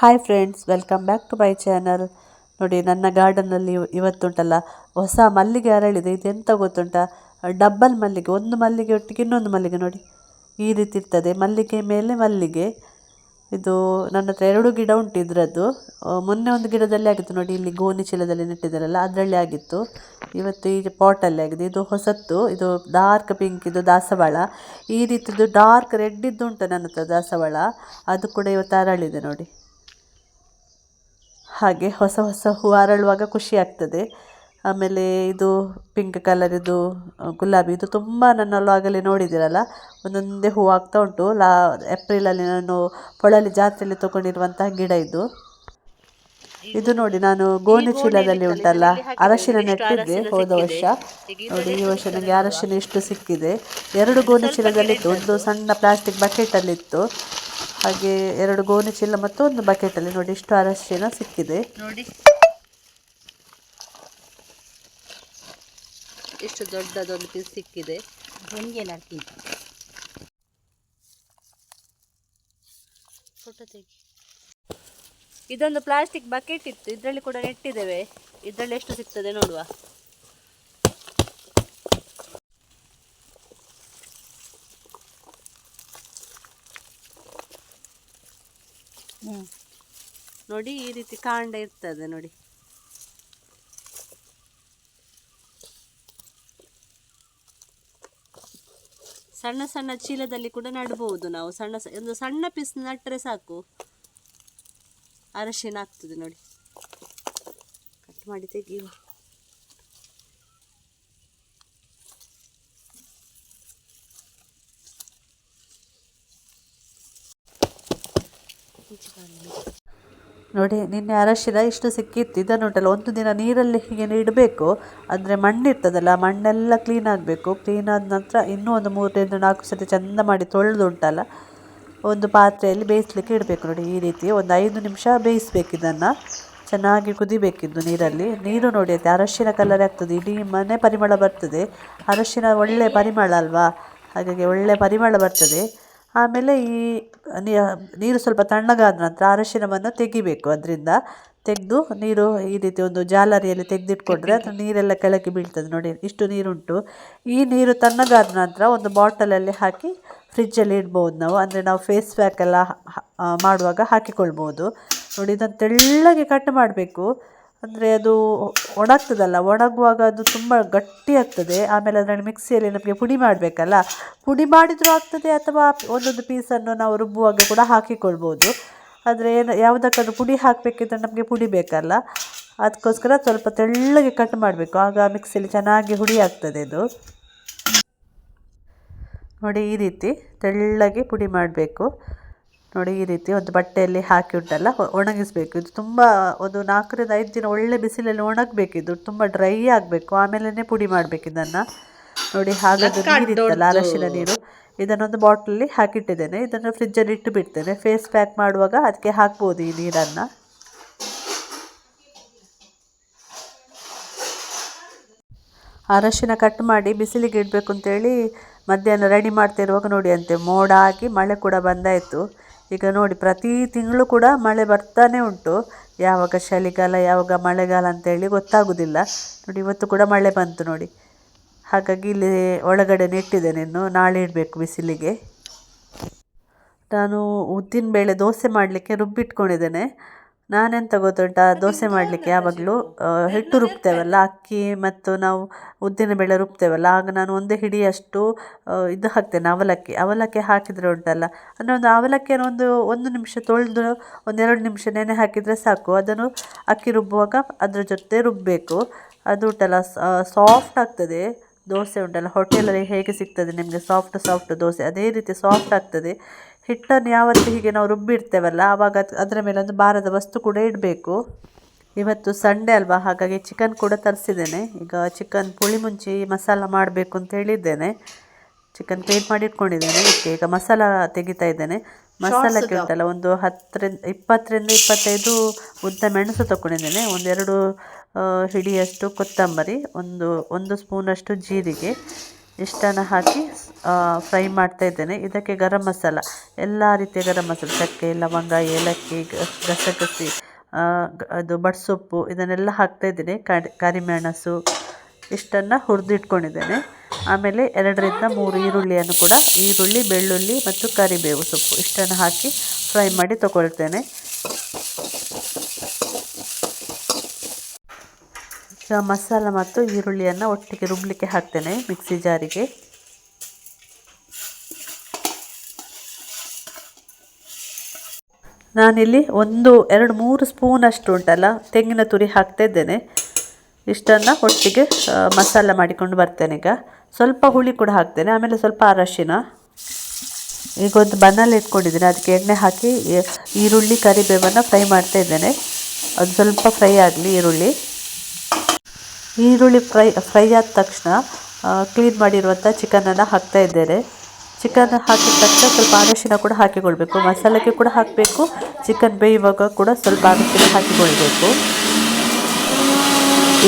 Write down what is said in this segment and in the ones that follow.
Hi friends welcome back to my channel ನೋಡಿ, ನನ್ನ ಗಾರ್ಡನ್ನಲ್ಲಿ ಇವತ್ತುಂಟಲ್ಲ, ಹೊಸ ಮಲ್ಲಿಗೆ ಅರಳಿದೆ ಇದೆಂತ ಗೊತ್ತುಂಟಾ? ಡಬ್ಬಲ್ ಮಲ್ಲಿಗೆ, ಒಂದು ಮಲ್ಲಿಗೆ ಒಟ್ಟಿಗೆ ಇನ್ನೊಂದು ಮಲ್ಲಿಗೆ ನೋಡಿ. ಈ ರೀತಿ ಇರ್ತದೆ. ಮಲ್ಲಿಗೆ ಮೇಲೆ ಮಲ್ಲಿಗೆ. ಇದು ನನ್ನ ಹತ್ರ ಎರಡು ಗಿಡ ಉಂಟು ಇದರದ್ದು ಮೊನ್ನೆ ಒಂದು ಗಿಡದಲ್ಲಿ ಆಗಿತ್ತು ನೋಡಿ, ಇಲ್ಲಿ ಗೋಣಿ ಚೀಲದಲ್ಲಿ ನೆಟ್ಟಿದ್ದಾರಲ್ಲ, ಅದರಲ್ಲಿ ಆಗಿತ್ತು. ಇವತ್ತು ಈ ಪಾಟಲ್ಲಿ ಆಗಿದೆ. ಇದು ಹೊಸತ್ತು, ಇದು ಡಾರ್ಕ್ ಪಿಂಕ್ ಇದು ದಾಸವಾಳ. ಈ ರೀತಿದು ಡಾರ್ಕ್ ರೆಡ್ ಇದ್ದು ಉಂಟು ನನ್ನ ಹತ್ರ ದಾಸವಾಳ. ಅದು ಕೂಡ ಇವತ್ತು ಅರಳಿದೆ ನೋಡಿ. ಹಾಗೆ ಹೊಸ ಹೊಸ ಹೂವು ಅರಳುವಾಗ ಖುಷಿ ಆಗ್ತದೆ. ಆಮೇಲೆ ಇದು ಪಿಂಕ್ ಕಲರ್ ಇದು ಗುಲಾಬಿ ಇದು ತುಂಬ ನನ್ನಲ್ಲೂ ಆಗಲೇ ನೋಡಿದ್ದೀರಲ್ಲ? ಒಂದೊಂದೇ ಹೂವು ಆಗ್ತಾ ಉಂಟು. ಲಾ, ಏಪ್ರಿಲಲ್ಲಿ ನಾನು ಪೊಳಲಿ ಜಾತ್ರೆಯಲ್ಲಿ ತಗೊಂಡಿರುವಂತಹ ಗಿಡ ಇದು. ಇದು ನೋಡಿ, ನಾನು ಗೋಣಿ ಚೀಲದಲ್ಲಿ ಉಂಟಲ್ಲ, ಅರಶಿನ ನೆಟ್ಟಿದ್ದೆ ಹೋದ ವರ್ಷ. ನೋಡಿ, ಈ ವರ್ಷ ನನಗೆ ಅರಶಿನ ಇಷ್ಟು ಸಿಕ್ಕಿದೆ. ಎರಡು ಗೋಣಿ ಚೀಲದಲ್ಲಿತ್ತು, ಒಂದು ಸಣ್ಣ ಪ್ಲಾಸ್ಟಿಕ್ ಬಕೆಟಲ್ಲಿತ್ತು ಹಾಗೆ ಎರಡು ಗೋಣಿ ಚೀಲ ಮತ್ತು ಒಂದು ಬಕೆಟಲ್ಲಿ ನೋಡಿ ಇಷ್ಟು ಅರಶಿನ ಸಿಕ್ಕಿದೆ. ನೋಡಿ. ಇಷ್ಟು ದೊಡ್ಡದೊಂದು ಪೀಸ್ ಸಿಕ್ಕಿದೆ. ಹೆಂಗೆ ಫೋಟೋ ತೆಗಿ. ಇದೊಂದು ಪ್ಲಾಸ್ಟಿಕ್ ಬಕೆಟ್ ಇತ್ತು. ಇದರಲ್ಲಿ ಕೂಡ ನೆಟ್ಟಿದ್ದೇವೆ. ಇದರಲ್ಲಿ ಎಷ್ಟು ಸಿಗ್ತದೆ ನೋಡುವ. ನೋಡಿ ಈ ರೀತಿ ಕಾಂಡ ಇರ್ತದೆ ನೋಡಿ. ಸಣ್ಣ ಸಣ್ಣ ಚೀಲದಲ್ಲಿ ಕೂಡ ನಡ್ಬೋದು ನಾವು. ಸಣ್ಣ ಒಂದು ಸಣ್ಣ ಪೀಸ್ ನಟ್ಟರೆ ಸಾಕು. ಅರಶಿನ ಆಗ್ತದೆ ನೋಡಿ. ಕಟ್ ಮಾಡಿ ತೆಗಿಯುವ. ನೋಡಿ, ನಿನ್ನೆ ಅರಶಿನ ಇಷ್ಟು ಸಿಕ್ಕಿತ್ತು. ಇದನ್ನು ಉಂಟಲ್ಲ, ಒಂದು ದಿನ ನೀರಲ್ಲಿ ಹೀಗೆ ಇಡಬೇಕು ಅಂದರೆ ಮಣ್ಣಿರ್ತದಲ್ಲ, ಮಣ್ಣೆಲ್ಲ ಕ್ಲೀನ್ ಆಗಬೇಕು. ಕ್ಲೀನ್ ಆದ ನಂತರ ಇನ್ನೂ ಒಂದು ಮೂರರಿಂದ ನಾಲ್ಕು ಸತಿ ಚೆಂದ ಮಾಡಿ ತೊಳೆದು ಉಂಟಲ್ಲ ಒಂದು ಪಾತ್ರೆಯಲ್ಲಿ ಬೇಯಿಸ್ಲಿಕ್ಕೆ ಇಡಬೇಕು. ನೋಡಿ, ಈ ರೀತಿ ಒಂದು ಐದು ನಿಮಿಷ ಬೇಯಿಸ್ಬೇಕು ಇದನ್ನು. ಚೆನ್ನಾಗಿ ಕುದಿಬೇಕಿದ್ದು ನೀರಲ್ಲಿ. ನೀರು ನೋಡಿ ಅದೇ ಅರಶಿನ ಕಲರ್ ಆಗ್ತದೆ. ಇಡೀ ಮನೆ ಪರಿಮಳ ಬರ್ತದೆ. ಅರಶಿನ ಒಳ್ಳೆ ಪರಿಮಳ ಅಲ್ವಾ? ಹಾಗಾಗಿ ಒಳ್ಳೆ ಪರಿಮಳ ಬರ್ತದೆ. ಆಮೇಲೆ ಈ ನೀರು ಸ್ವಲ್ಪ ತಣ್ಣಗಾದ ನಂತರ ಅರಶಿನವನ್ನು ತೆಗಿಬೇಕು. ಅದರಿಂದ ತೆಗೆದು ನೀರು ಈ ರೀತಿ ಒಂದು ಜಾಲರಿಯಲ್ಲಿ ತೆಗೆದಿಟ್ಕೊಂಡ್ರೆ ಅದು ನೀರೆಲ್ಲ ಕೆಳಗೆ ಬೀಳ್ತದೆ. ನೋಡಿ, ಇಷ್ಟು ನೀರುಂಟು. ಈ ನೀರು ತಣ್ಣಗಾದ ನಂತರ ಒಂದು ಬಾಟಲಲ್ಲಿ ಹಾಕಿ ಫ್ರಿಜ್ಜಲ್ಲಿ ಇಡ್ಬೋದು ನಾವು. ಅಂದರೆ ನಾವು ಫೇಸ್ ಪ್ಯಾಕ್ ಎಲ್ಲ ಮಾಡುವಾಗ ಹಾಕಿಕೊಳ್ಬೋದು. ನೋಡಿ, ಇದನ್ನು ತೆಳ್ಳಗೆ ಕಟ್ ಮಾಡಬೇಕು. ಅಂದರೆ ಅದು ಒಣಗ್ತದಲ್ಲ, ಒಣಗುವಾಗ ಅದು ತುಂಬ ಗಟ್ಟಿ ಆಗ್ತದೆ. ಆಮೇಲೆ ಅದರಲ್ಲಿ ಮಿಕ್ಸಿಯಲ್ಲಿ ನಮಗೆ ಪುಡಿ ಮಾಡಬೇಕಲ್ಲ, ಪುಡಿ ಮಾಡಿದರೂ ಆಗ್ತದೆ ಅಥವಾ ಒಂದೊಂದು ಪೀಸನ್ನು ನಾವು ರುಬ್ಬುವಾಗ ಕೂಡ ಹಾಕಿಕೊಳ್ಬೋದು. ಆದರೆ ಏನು, ಯಾವುದಕ್ಕಾದ್ರೂ ಪುಡಿ ಹಾಕಬೇಕಿದ್ರೆ ನಮಗೆ ಪುಡಿ ಬೇಕಲ್ಲ. ಅದಕ್ಕೋಸ್ಕರ ಸ್ವಲ್ಪ ತೆಳ್ಳಗೆ ಕಟ್ ಮಾಡಬೇಕು. ಆಗ ಮಿಕ್ಸಿಯಲ್ಲಿ ಚೆನ್ನಾಗಿ ಹುಡಿ ಆಗ್ತದೆ ಇದು. ನೋಡಿ ಈ ರೀತಿ ತೆಳ್ಳಗೆ ಪುಡಿ ಮಾಡಬೇಕು. ನೋಡಿ ಈ ರೀತಿ ಒಂದು ಬಟ್ಟೆಯಲ್ಲಿ ಹಾಕಿ ಉಂಟಲ್ಲ ಒಣಗಿಸಬೇಕು. ಇದು ತುಂಬ ಒಂದು ನಾಲ್ಕರಿಂದ ಐದು ದಿನ ಒಳ್ಳೆ ಬಿಸಿಲಲ್ಲಿ ಒಣಗಬೇಕಿದು. ತುಂಬ ಡ್ರೈ ಆಗಬೇಕು. ಆಮೇಲೆ ಪುಡಿ ಮಾಡಬೇಕು ಇದನ್ನು. ನೋಡಿ ಹಾಗಾದ್ರೆ ನೀರಿತ್ತಲ್ಲ ಅರಶಿನ ನೀರು. ಇದನ್ನೊಂದು ಬಾಟ್ಲಲ್ಲಿ ಹಾಕಿಟ್ಟಿದ್ದೇನೆ. ಇದನ್ನು ಫ್ರಿಜ್ಜಲ್ಲಿ ಇಟ್ಟು ಬಿಡ್ತೇನೆ ಫೇಸ್ ಪ್ಯಾಕ್ ಮಾಡುವಾಗ ಅದಕ್ಕೆ ಹಾಕ್ಬೋದು ಈ ನೀರನ್ನು. ಅರಶಿನ ಕಟ್ ಮಾಡಿ ಬಿಸಿಲಿಗೆ ಇಡಬೇಕು ಅಂತೇಳಿ ಮಧ್ಯಾಹ್ನ ರೆಡಿ ಮಾಡ್ತಿರುವಾಗ ನೋಡಿ ಅಂತೆ ಮೋಡ ಹಾಕಿ ಮಳೆ ಕೂಡ ಬಂದಾಯಿತು. ಈಗ ನೋಡಿ, ಪ್ರತಿ ತಿಂಗಳು ಕೂಡ ಮಳೆ ಬರ್ತಾನೆ ಉಂಟು. ಯಾವಾಗ ಚಳಿಗಾಲ ಯಾವಾಗ ಮಳೆಗಾಲ ಅಂತೇಳಿ ಗೊತ್ತಾಗೋದಿಲ್ಲ. ನೋಡಿ, ಇವತ್ತು ಕೂಡ ಮಳೆ ಬಂತು ನೋಡಿ. ಹಾಗಾಗಿ ಇಲ್ಲಿ ಒಳಗಡೆ ನೆಟ್ಟಿದ್ದೇನೆ ಇನ್ನು, ನಾಳೆ ಇಡಬೇಕು ಬಿಸಿಲಿಗೆ. ನಾನು ಉದ್ದಿನ ಬೇಳೆ ದೋಸೆ ಮಾಡಲಿಕ್ಕೆ ರುಬ್ಬಿಟ್ಕೊಂಡಿದ್ದೇನೆ. ನಾನೆಂತ ಗೊತ್ತುಂಟಾ ದೋಸೆ ಮಾಡಲಿಕ್ಕೆ ಯಾವಾಗಲೂ ಹಿಟ್ಟು ರುಬ್ತೇವಲ್ಲ, ಅಕ್ಕಿ ಮತ್ತು ನಾವು ಉದ್ದಿನ ಬೇಳೆ ರುಬ್ತೇವಲ್ಲ, ಆಗ ನಾನು ಒಂದೇ ಹಿಡಿಯಷ್ಟು ಇದು ಹಾಕ್ತೇನೆ, ಅವಲಕ್ಕಿ. ಅವಲಕ್ಕಿ ಹಾಕಿದರೆ ಉಂಟಲ್ಲ, ಅಂದರೆ ಒಂದು ಅವಲಕ್ಕಿಯನ್ನು ಒಂದು ಒಂದು ನಿಮಿಷ ತೊಳೆದು ಒಂದೆರಡು ನಿಮಿಷ ನೆನೆ ಹಾಕಿದರೆ ಸಾಕು. ಅದನ್ನು ಅಕ್ಕಿ ರುಬ್ಬುವಾಗ ಅದ್ರ ಜೊತೆ ರುಬ್ಬಬೇಕು ಅದು ಉಂಟಲ್ಲ ಸಾಫ್ಟ್ ಆಗ್ತದೆ. ದೋಸೆ ಉಂಟಲ್ಲ ಹೋಟೆಲಲ್ಲಿ ಹೇಗೆ ಸಿಗ್ತದೆ ನಿಮಗೆ ಸಾಫ್ಟ್ ಸಾಫ್ಟ್ ದೋಸೆ, ಅದೇ ರೀತಿ ಸಾಫ್ಟ್ ಆಗ್ತದೆ. ಹಿಟ್ಟನ್ನು ಯಾವತ್ತು ಹೀಗೆ ನಾವು ರುಬ್ಬಿಡ್ತೇವಲ್ಲ ಆವಾಗ ಅದ್- ಅದರ ಮೇಲೆ ಒಂದು ಭಾರದ ವಸ್ತು ಕೂಡ ಇಡಬೇಕು. ಇವತ್ತು ಸಂಡೇ ಅಲ್ವಾ ಹಾಗಾಗಿ ಚಿಕನ್ ಕೂಡ ತರಿಸಿದ್ದೇನೆ. ಈಗ ಚಿಕನ್ ಪುಳಿ ಮುಂಚಿ ಮಸಾಲ ಮಾಡಬೇಕು ಅಂತ ಹೇಳಿದ್ದೇನೆ. ಚಿಕನ್ ಕ್ಲೀನ್ ಮಾಡಿ ಇಟ್ಕೊಂಡಿದ್ದೇನೆ. ಇದಕ್ಕೆ ಈಗ ಮಸಾಲ ತೆಗಿತಾ ಇದ್ದೇನೆ. ಮಸಾಲಕ್ಕೆ ಉಂಟಲ್ಲ ಒಂದು ಹತ್ತರಿಂದ ಇಪ್ಪತ್ತರಿಂದ ಇಪ್ಪತ್ತೈದು ಉದ್ದ ಮೆಣಸು ತಗೊಂಡಿದ್ದೇನೆ ಒಂದೆರಡು ಹಿಡಿಯಷ್ಟು ಕೊತ್ತಂಬರಿ ಒಂದು ಒಂದು ಸ್ಪೂನಷ್ಟು ಜೀರಿಗೆ. ಇಷ್ಟನ್ನು ಹಾಕಿ ಫ್ರೈ ಮಾಡ್ತಾ ಇದ್ದೇನೆ. ಇದಕ್ಕೆ ಗರಂ ಮಸಾಲ, ಎಲ್ಲ ರೀತಿಯ ಗರಂ ಮಸಾಲ, ಚಕ್ಕೆ, ಲವಂಗ, ಏಲಕ್ಕಿ ಗಸಗಸೆ ಅದು ಬಡ್ಸೊಪ್ಪು, ಇದನ್ನೆಲ್ಲ ಹಾಕ್ತಾ ಇದ್ದೀನಿ. ಕರಿಮೆಣಸು, ಇಷ್ಟನ್ನು ಹುರಿದಿಟ್ಕೊಂಡಿದ್ದೇನೆ. ಆಮೇಲೆ ಎರಡರಿಂದ ಮೂರು ಈರುಳ್ಳಿಯನ್ನು ಕೂಡ, ಈರುಳ್ಳಿ, ಬೆಳ್ಳುಳ್ಳಿ ಮತ್ತು ಕರಿಬೇವು ಸೊಪ್ಪು ಇಷ್ಟನ್ನು ಹಾಕಿ ಫ್ರೈ ಮಾಡಿ ತಗೊಳ್ತೇನೆ. ಮಸಾಲ ಮತ್ತು ಈರುಳ್ಳಿಯನ್ನು ಒಟ್ಟಿಗೆ ರುಬ್ಲಿಕ್ಕೆ ಹಾಕ್ತೇನೆ ಮಿಕ್ಸಿ ಜಾರಿಗೆ. ನಾನಿಲ್ಲಿ ಒಂದು, ಎರಡು, ಮೂರು ಸ್ಪೂನ್ ಅಷ್ಟು ಉಂಟಲ್ಲ, ತೆಂಗಿನ ತುರಿ ಹಾಕ್ತಾ ಇದ್ದೇನೆ. ಇಷ್ಟನ್ನು ಒಟ್ಟಿಗೆ ಮಸಾಲ ಮಾಡಿಕೊಂಡು ಬರ್ತೇನೆ ಈಗ. ಸ್ವಲ್ಪ ಹುಳಿ ಕೂಡ ಹಾಕ್ತೇನೆ, ಆಮೇಲೆ ಸ್ವಲ್ಪ ಅರಶಿನ. ಈಗ ಒಂದು ಬನ್ನಲ್ಲಿ ಇಟ್ಕೊಂಡಿದ್ದೀನಿ, ಅದಕ್ಕೆ ಎಣ್ಣೆ ಹಾಕಿ ಈರುಳ್ಳಿ ಕರಿಬೇವನ್ನು ಫ್ರೈ ಮಾಡ್ತಾ ಇದ್ದೇನೆ. ಅದು ಸ್ವಲ್ಪ ಫ್ರೈ ಆಗಲಿ ಈರುಳ್ಳಿ. ಈರುಳ್ಳಿ ಫ್ರೈ ಫ್ರೈ ಆದ ತಕ್ಷಣ ಕ್ಲೀನ್ ಮಾಡಿರುವಂಥ ಚಿಕನನ್ನು ಹಾಕ್ತಾ ಇದ್ದೇನೆ. ಚಿಕನ್ ಹಾಕಿದ ತಕ್ಷಣ ಸ್ವಲ್ಪ ಅರಶಿನ ಕೂಡ ಹಾಕಿಕೊಳ್ಬೇಕು. ಮಸಾಲೆಗೆ ಕೂಡ ಹಾಕಬೇಕು. ಚಿಕನ್ ಬೇಯುವಾಗ ಕೂಡ ಸ್ವಲ್ಪ ಅರಶಿನ ಹಾಕಿಕೊಳ್ಬೇಕು.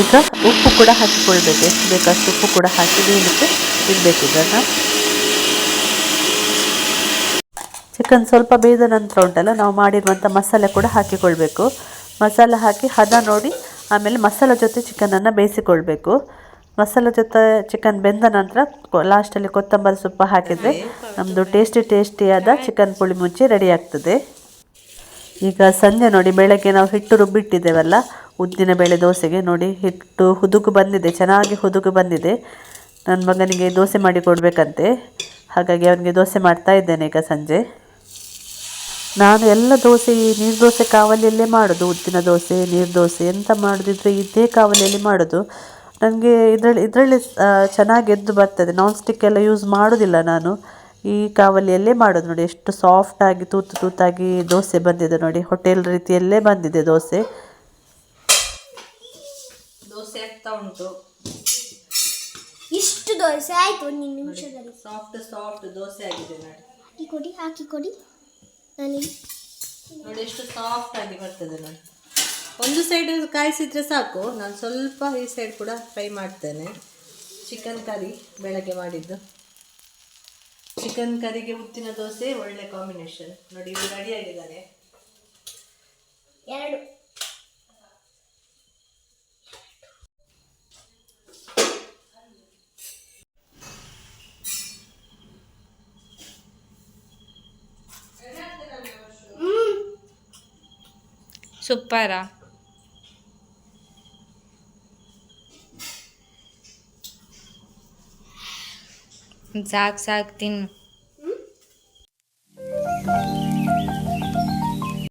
ಈಗ ಉಪ್ಪು ಕೂಡ ಹಾಕಿಕೊಳ್ಬೇಕು. ಎಷ್ಟು ಬೇಕಷ್ಟು ಉಪ್ಪು ಕೂಡ ಹಾಕಿ ಬೇಯಲಿಕ್ಕೆ ಇಡಬೇಕು ಇದನ್ನು. ಚಿಕನ್ ಸ್ವಲ್ಪ ಬೇಯ್ದ ನಂತರ ಉಂಟಲ್ಲ, ನಾವು ಮಾಡಿರುವಂಥ ಮಸಾಲೆ ಕೂಡ ಹಾಕಿಕೊಳ್ಬೇಕು. ಮಸಾಲೆ ಹಾಕಿ ಹದ ನೋಡಿ ಆಮೇಲೆ ಮಸಾಲೆ ಜೊತೆ ಚಿಕನನ್ನು ಬೇಯಿಸಿಕೊಳ್ಬೇಕು. ಮಸಾಲೆ ಜೊತೆ ಚಿಕನ್ ಬೆಂದ ನಂತರ ಲಾಸ್ಟಲ್ಲಿ ಕೊತ್ತಂಬರಿ ಸೊಪ್ಪು ಹಾಕಿದರೆ ನಮ್ಮದು ಟೇಸ್ಟಿ ಟೇಸ್ಟಿಯಾದ ಚಿಕನ್ ಪುಳಿ ಮುಂಚೆ ರೆಡಿ ಆಗ್ತದೆ. ಈಗ ಸಂಜೆ ನೋಡಿ ಬೆಳಗ್ಗೆ ನಾವು ಹಿಟ್ಟು ರುಬ್ಬಿಟ್ಟಿದ್ದೇವಲ್ಲ, ಉದ್ದಿನ ಬೇಳೆ ದೋಸೆಗೆ ನೋಡಿ ಹಿಟ್ಟು ಹುದುಗು ಬಂದಿದೆ, ಚೆನ್ನಾಗಿ ಹುದುಗು ಬಂದಿದೆ. ನನ್ನ ಮಗನಿಗೆ ದೋಸೆ ಮಾಡಿ ಕೊಡಬೇಕಂತೆ. ಹಾಗಾಗಿ ಅವನಿಗೆ ದೋಸೆ ಮಾಡ್ತಾ ಇದ್ದೇನೆ ಈಗ ಸಂಜೆ. ನಾನು ಎಲ್ಲ ದೋಸೆ ಈ ನೀರು ದೋಸೆ ಕಾವಲಿಯಲ್ಲೇ ಮಾಡೋದು ಉದ್ದಿನ ದೋಸೆ ನೀರು ದೋಸೆ ಎಂತ ಮಾಡೋದಿದ್ರೆ ಇದೇ ಕಾವಲಿಯಲ್ಲಿ ಮಾಡೋದು. ನನಗೆ ಇದರಲ್ಲಿ ಇದರಲ್ಲಿ ಚೆನ್ನಾಗಿ ಎದ್ದು ಬರ್ತದೆ. ನಾನ್ ಸ್ಟಿಕ್ ಎಲ್ಲ ಯೂಸ್ ಮಾಡೋದಿಲ್ಲ ನಾನು. ಈ ಕಾವಲಿಯಲ್ಲೇ ಮಾಡೋದು ನೋಡಿ. ಎಷ್ಟು ಸಾಫ್ಟಾಗಿ ತೂತು ತೂತಾಗಿ ದೋಸೆ ಬಂದಿದೆ ನೋಡಿ. ಹೋಟೆಲ್ ರೀತಿಯಲ್ಲೇ ಬಂದಿದೆ ದೋಸೆ. ದೋಸೆ ಆಗ್ತಾ ಉಂಟು. ಇಷ್ಟು ದೋಸೆ ಆಯ್ತು ಒಂದು ನಿಮಿಷದಲ್ಲಿ. ಸಾಫ್ಟ್ ಸಾಫ್ಟ್ ದೋಸೆ ಆಗಿದೆ ನೋಡಿ. ಹಾಕಿ ಕೊಡಿ ಹಾಕಿ ಕೊಡಿ. ನಾನು ನೋಡಿ ಎಷ್ಟು ಸಾಫ್ಟ್ ಆಗಿ ಬರ್ತದೆ ನಾನು ಒಂದು ಸೈಡ್ ಕಾಯಿಸಿದ್ರೆ ಸಾಕು. ನಾನು ಸ್ವಲ್ಪ ಈ ಸೈಡ್ ಕೂಡ ಫ್ರೈ ಮಾಡ್ತೇನೆ. ಚಿಕನ್ ಕರಿ ಬೆಳಗ್ಗೆ ಮಾಡಿದ್ದು. ಚಿಕನ್ ಕರಿಗೆ ಉತ್ತಿನ ದೋಸೆ ಒಳ್ಳೆ ಕಾಂಬಿನೇಷನ್ ನೋಡಿ ಇದು ರೆಡಿ ಆಗಿದ್ದಾರೆ ಎರಡು. ಸೂಪರಾ ಸಾಕು ಸಾಕು ತಿನ್ನು